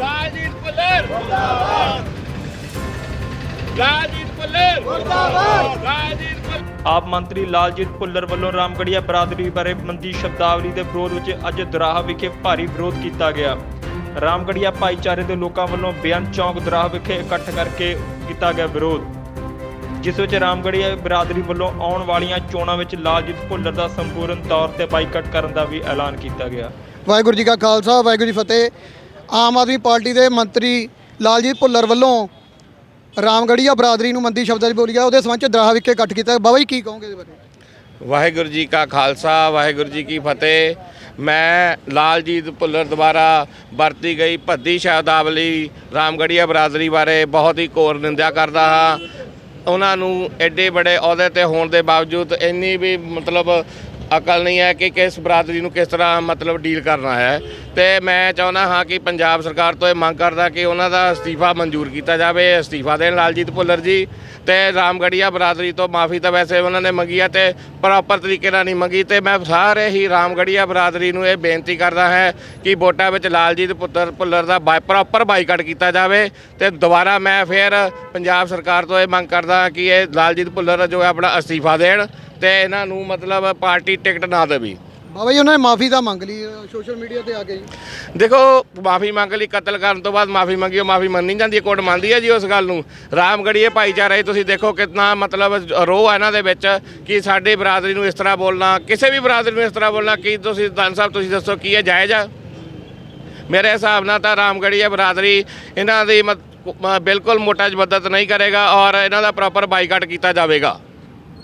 ਰਾਜੀਤ ਮੁਰਦਾਬਾਦ ਰਾਜੀਤ ਭੁੱਲਰ ਮੁਰਦਾਬਾਦ ਰਾਜੀਤ ਭੁੱਲਰ ਆਪ ਮੰਤਰੀ ਲਾਲਜੀਤ ਭੁੱਲਰ ਵੱਲੋਂ ਰਾਮਗੜੀਆ ਬਰਾਦਰੀ ਬਾਰੇ ਮੰਦੀ ਸ਼ਬਦਾਵਲੀ ਦੇ ਵਿਰੋਧ ਵਿੱਚ ਅੱਜ ਦਰਾਹਾ ਵਿਖੇ ਭਾਰੀ ਵਿਰੋਧ ਕੀਤਾ ਗਿਆ। ਰਾਮਗੜੀਆ ਭਾਈਚਾਰੇ ਦੇ ਲੋਕਾਂ ਵੱਲੋਂ ਬੇਅੰਤ ਚੌਂਕ ਦਰਾਹਾ ਵਿਖੇ ਇਕੱਠ ਕਰਕੇ ਕੀਤਾ ਗਿਆ ਵਿਰੋਧ। ਜਿਸ ਵਿੱਚ ਰਾਮਗੜੀਆ ਬਰਾਦਰੀ ਵੱਲੋਂ ਆਉਣ ਵਾਲੀਆਂ ਚੋਣਾਂ ਵਿੱਚ ਲਾਲਜੀਤ ਭੁੱਲਰ ਦਾ ਸੰਪੂਰਨ ਤੌਰ ਤੇ ਬਾਈਕਾਟ ਕਰਨ ਦਾ ਵੀ ਐਲਾਨ ਕੀਤਾ ਗਿਆ। ਵਾਹਿਗੁਰੂ ਜੀ ਕਾ ਖਾਲਸਾ ਵਾਹਿਗੁਰੂ ਜੀ ਫਤਿਹ। ਆਮ ਆਦਮੀ ਪਾਰਟੀ ਦੇ ਮੰਤਰੀ ਲਾਲਜੀਤ ਭੁੱਲਰ ਵੱਲੋਂ ਰਾਮਗੜੀਆ ਬਰਾਦਰੀ ਨੂੰ ਮੰਦੀ ਸ਼ਬਦਾਂ 'ਚ ਬੋਲੀ ਗਿਆ ਉਹਦੇ ਸੰਬੰਧ 'ਚ ਦਰਾਹਾ ਵਿਖੇ ਇਕੱਠ ਕੀਤਾ। ਬਾਬਾ ਜੀ, ਕੀ ਕਹੋਗੇ ਇਹਦੇ ਬਾਰੇ? ਵਾਹਿਗੁਰੂ ਜੀ ਕਾ ਖਾਲਸਾ, ਵਾਹਿਗੁਰੂ ਜੀ ਕੀ ਫਤਿਹ। ਮੈਂ ਲਾਲਜੀਤ ਭੁੱਲਰ ਦੁਆਰਾ ਵਰਤੀ ਗਈ ਭੱਦੀ ਸ਼ਬਦਾਵਲੀ ਰਾਮਗੜੀਆ ਬਰਾਦਰੀ ਬਾਰੇ ਬਹੁਤ ਹੀ ਘੋਰ ਨਿੰਦਿਆ ਕਰਦਾ ਹਾਂ। ਉਹਨਾਂ ਨੂੰ ਐਡੇ ਬੜੇ ਅਹੁਦੇ ਤੇ ਹੋਣ ਦੇ ਬਾਵਜੂਦ ਇੰਨੀ ਵੀ ਮਤਲਬ ਅਕਲ ਨਹੀਂ ਹੈ ਕਿ ਕਿਸ ਬਰਾਦਰੀ ਨੂੰ ਕਿਸ ਤਰ੍ਹਾਂ ਮਤਲਬ ਡੀਲ ਕਰਨਾ ਹੈ। ਤੇ ਮੈਂ ਚਾਹੁੰਦਾ ਹਾਂ ਕਿ ਪੰਜਾਬ ਸਰਕਾਰ ਤੋਂ ਇਹ ਮੰਗ ਕਰਦਾ ਕਿ ਉਹਨਾਂ ਦਾ ਅਸਤੀਫਾ ਮਨਜ਼ੂਰ ਕੀਤਾ ਜਾਵੇ, ਅਸਤੀਫਾ ਦੇਣ ਲਾਲਜੀਤ ਭੁੱਲਰ ਜੀ। ਤੇ ਰਾਮਗੜੀਆ ਬਰਾਦਰੀ ਤੋਂ ਮਾਫੀ ਤਾਂ ਵੈਸੇ ਉਹਨਾਂ ਨੇ ਮੰਗੀ ਹੈ ਤੇ ਪ੍ਰੋਪਰ ਤਰੀਕੇ ਨਾਲ ਨਹੀਂ ਮੰਗੀ। ਤੇ ਮੈਂ ਸਾਰੇ ਹੀ ਰਾਮਗੜੀਆ ਬਰਾਦਰੀ ਨੂੰ ਇਹ ਬੇਨਤੀ ਕਰਦਾ ਹੈ ਕਿ ਵੋਟਾਂ ਵਿੱਚ ਲਾਲਜੀਤ ਪੁੱਤਰ ਭੁੱਲਰ ਦਾ ਬਾਈ ਪ੍ਰੋਪਰ ਬਾਈਕਾਟ ਕੀਤਾ ਜਾਵੇ। ਤੇ ਦੁਬਾਰਾ ਮੈਂ ਫਿਰ ਪੰਜਾਬ ਸਰਕਾਰ ਤੋਂ ਇਹ ਮੰਗ ਕਰਦਾ ਹਾਂ ਕਿ ਇਹ ਲਾਲਜੀਤ ਭੁੱਲਰ ਜੋ ਹੈ ਆਪਣਾ ਅਸਤੀਫਾ ਦੇਣ ਤੇ ਇਹਨਾਂ ਨੂੰ ਮਤਲਬ ਪਾਰਟੀ ਟਿਕਟ ਨਾ ਦੇਵੇ। ਬਾਬਾ ਜੀ ਉਹਨਾਂ ਨੇ ਮਾਫੀ ਤਾਂ ਮੰਗ ਲਈ ਸੋਸ਼ਲ ਮੀਡੀਆ ਤੇ ਆ ਕੇ ਜੀ। ਦੇਖੋ ਮਾਫੀ ਮੰਗ ਲਈ ਕਤਲ ਕਰਨ ਤੋਂ ਬਾਅਦ ਮਾਫੀ ਮੰਗੀ ਉਹ ਮਾਫੀ ਮੰਨੀ ਜਾਂਦੀ ਹੈ ਕੋਰਟ ਮੰਨਦੀ ਹੈ ਜੀ ਉਸ ਗੱਲ ਨੂੰ। ਰਾਮਗੜੀਏ ਭਾਈਚਾਰੇ ਤੁਸੀਂ ਦੇਖੋ ਕਿੰਨਾ ਮਤਲਬ ਰੋਹ ਹੈ ਇਹਨਾਂ ਦੇ ਵਿੱਚ ਕਿ ਸਾਡੀ ਬਰਾਦਰੀ ਨੂੰ ਇਸ ਤਰ੍ਹਾਂ ਬੋਲਣਾ ਕਿਸੇ ਵੀ ਬਰਾਦਰੀ ਨੂੰ ਇਸ ਤਰ੍ਹਾਂ ਬੋਲਣਾ ਕੀ ਤੁਸੀਂ ਦਨ ਸਾਹਿਬ ਤੁਸੀਂ ਦੱਸੋ ਕੀ ਹੈ ਜਾਇਜ਼ ਆ? ਮੇਰੇ ਹਿਸਾਬ ਨਾਲ ਤਾਂ ਰਾਮਗੜੀਏ ਬਰਾਦਰੀ ਇਹਨਾਂ ਦੀ ਬਿਲਕੁਲ ਮੋਟਾ ਮਦਦ ਨਹੀਂ ਕਰੇਗਾ ਔਰ ਇਹਨਾਂ ਦਾ ਪ੍ਰੋਪਰ ਬਾਈਕਾਟ ਕੀਤਾ ਜਾਵੇਗਾ।